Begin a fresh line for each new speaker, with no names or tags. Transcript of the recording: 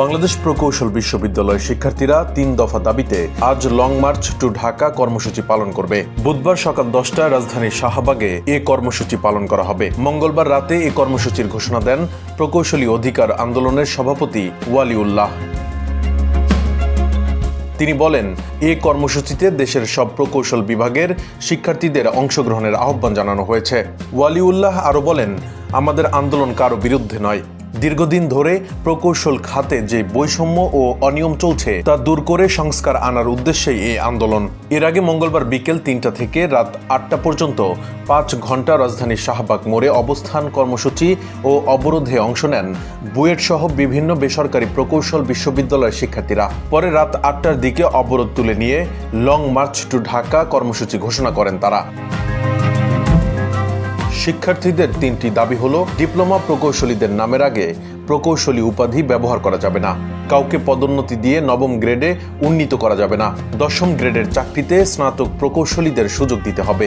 বাংলাদেশ প্রকৌশল বিশ্ববিদ্যালয়ের শিক্ষার্থীরা তিন দফা দাবিতে আজ লং মার্চ টু ঢাকা কর্মসূচি পালন করবে। বুধবার সকাল দশটায় রাজধানীর শাহবাগে এ কর্মসূচি পালন করা হবে। মঙ্গলবার রাতে এ কর্মসূচির ঘোষণা দেন প্রকৌশলী অধিকার আন্দোলনের সভাপতি ওয়ালিউল্লাহ। তিনি বলেন, এ কর্মসূচিতে দেশের সব প্রকৌশল বিভাগের শিক্ষার্থীদের অংশগ্রহণের আহ্বান জানানো হয়েছে। ওয়ালিউল্লাহ আরও বলেন, আমাদের আন্দোলন কারও বিরুদ্ধে নয়। দীর্ঘদিন ধরে প্রকৌশল খাতে যে বৈষম্য ও অনিয়ম চলছে, তা দূর করে সংস্কার আনার উদ্দেশ্যেই এই আন্দোলন। এর আগে মঙ্গলবার বিকেল তিনটা থেকে রাত আটটা পর্যন্ত পাঁচ ঘণ্টা রাজধানীর শাহবাগ মোড়ে অবস্থান কর্মসূচি ও অবরোধে অংশ নেন বুয়েট সহ বিভিন্ন বেসরকারি প্রকৌশল বিশ্ববিদ্যালয়ের শিক্ষার্থীরা। পরে রাত আটটার দিকে অবরোধ তুলে নিয়ে লং মার্চ টু ঢাকা কর্মসূচি ঘোষণা করেন তারা। শিক্ষার্থীদের তিনটি দাবি হল, ডিপ্লোমা প্রকৌশলীদের নামের আগে প্রকৌশলী উপাধি ব্যবহার করা যাবে না। কাউকে পদোন্নতি দিয়ে নবম গ্রেডে উন্নীত করা যাবে না। দশম গ্রেডের চাকরিতে স্নাতক প্রকৌশলীদের সুযোগ দিতে হবে।